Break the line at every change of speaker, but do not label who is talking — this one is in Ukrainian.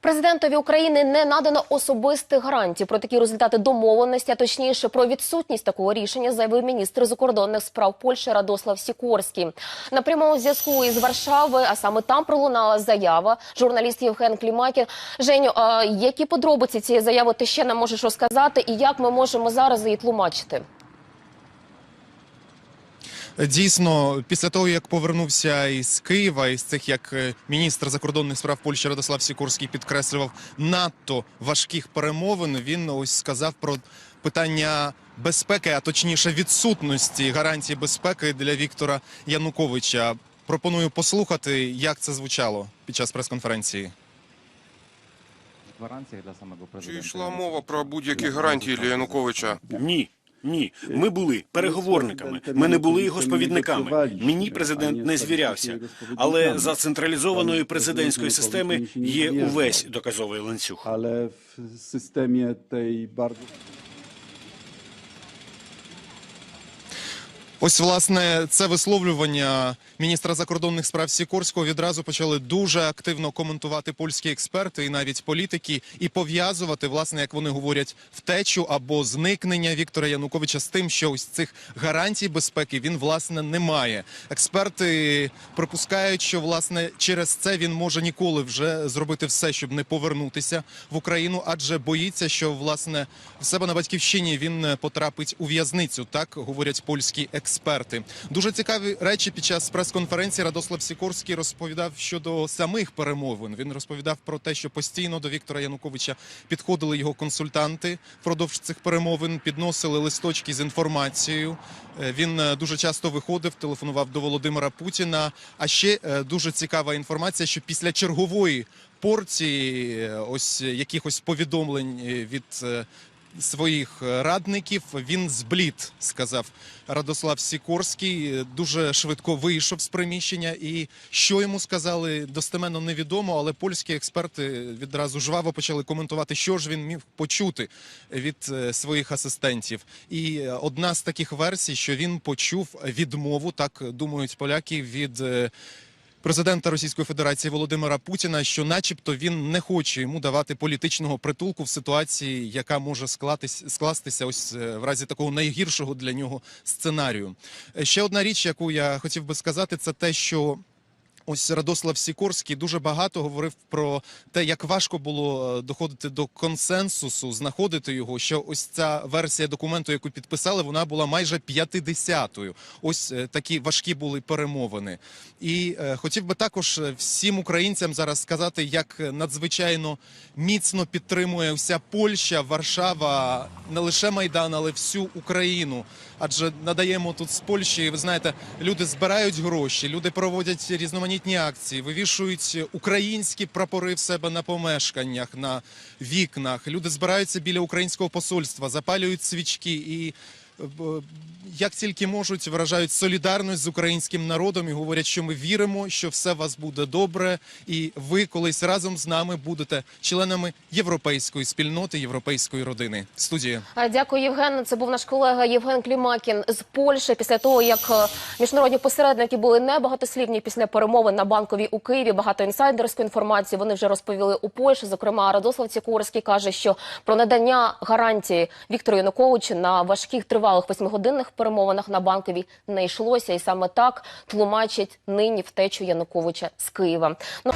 Президентові України не надано особистих гарантій про такі результати домовленості, а точніше про відсутність такого рішення, заявив міністр закордонних справ Польщі Радослав Сікорський. На прямому зв'язку із Варшави, а саме там пролунала заява. Журналіст Євген Клімакін. Женю, а які подробиці цієї заяви ти ще нам можеш розказати, і як ми можемо зараз її тлумачити?
Дійсно, після того як повернувся із Києва, із цих як е, міністр закордонних справ Польщі Радослав Сікорський підкреслював надто важких перемовин. Він ось сказав про питання безпеки, а точніше відсутності гарантії безпеки для Віктора Януковича. Пропоную послухати, як це звучало під час прес-конференції.
Чи йшла мова про будь-які гарантії для Януковича?
Ні. Ні, ми були переговорниками. Ми не були його сповідниками. Мені президент не звірявся. Але за централізованої президентської системи є увесь доказовий ланцюг.
ale w systemie tej
Ось власне це висловлювання міністра закордонних справ Сікорського відразу почали дуже активно коментувати польські експерти і навіть політики, і пов'язувати, власне, як вони говорять, втечу або зникнення Віктора Януковича з тим, що ось цих гарантій безпеки він власне не має. Експерти припускають, що власне через це він може ніколи вже зробити все, щоб не повернутися в Україну, адже боїться, що власне в себе на батьківщині він потрапить у в'язницю. Так говорять польські експерти. Дуже цікаві речі під час прес-конференції Радослав Сікорський розповідав щодо самих перемовин. Він розповідав про те, що постійно до Віктора Януковича підходили його консультанти впродовж цих перемовин, підносили листочки з інформацією. Е, Він е, дуже часто виходив, телефонував до Володимира Путіна. А ще е, дуже цікава інформація, що після чергової порції ось якихось повідомлень від своїх е, радників він зблід, сказав Радослав Сікорський. Е, Дуже швидко вийшов з приміщення. І що йому сказали, достеменно невідомо, але польські експерти відразу жваво почали коментувати, що ж він міг почути від е, своїх асистентів. І е, одна з таких версій, що він почув відмову, так думають поляки, від. Президента Російської Федерації Володимира Путіна, що, начебто, він не хоче йому давати політичного притулку в ситуації, яка може скластися ось е, в разі такого найгіршого для нього сценарію. Е, Ще одна річ, яку я хотів би сказати, це те, що Ось Радослав Сікорський дуже багато говорив про те, як важко було е, доходити до консенсусу, знаходити його. Що ось ця версія документу, яку підписали, вона була майже 50-ю. Ось е, такі важкі були перемовини. І е, хотів би також всім українцям зараз сказати, як надзвичайно міцно підтримує вся Польща, Варшава, не лише Майдан, але всю Україну. Адже надаємо тут з Польщі. Ви знаєте, люди збирають гроші, люди проводять різноманітні акції, вивішують українські прапори в себе на помешканнях, на вікнах. Люди збираються біля українського посольства, запалюють свічки і. Як тільки можуть, виражають солідарність з українським народом і говорять, що ми віримо, що все у вас буде добре, і ви колись разом з нами будете членами європейської спільноти, європейської родини. Студія.
Дякую, Євген. Це був наш колега Євген Клімакін з Польщі. Після того, як е, міжнародні посередники були небагатослівні після перемовин на банковій у Києві, багато інсайдерської інформації вони вже розповіли у Польщі. Зокрема, Радослав Цікорський каже, що про надання гарантії Віктору Януковичу на важких тривалих восьмигодинних перемовинах на банковій не йшлося, і саме так тлумачить нині втечу Януковича з Києва. Ну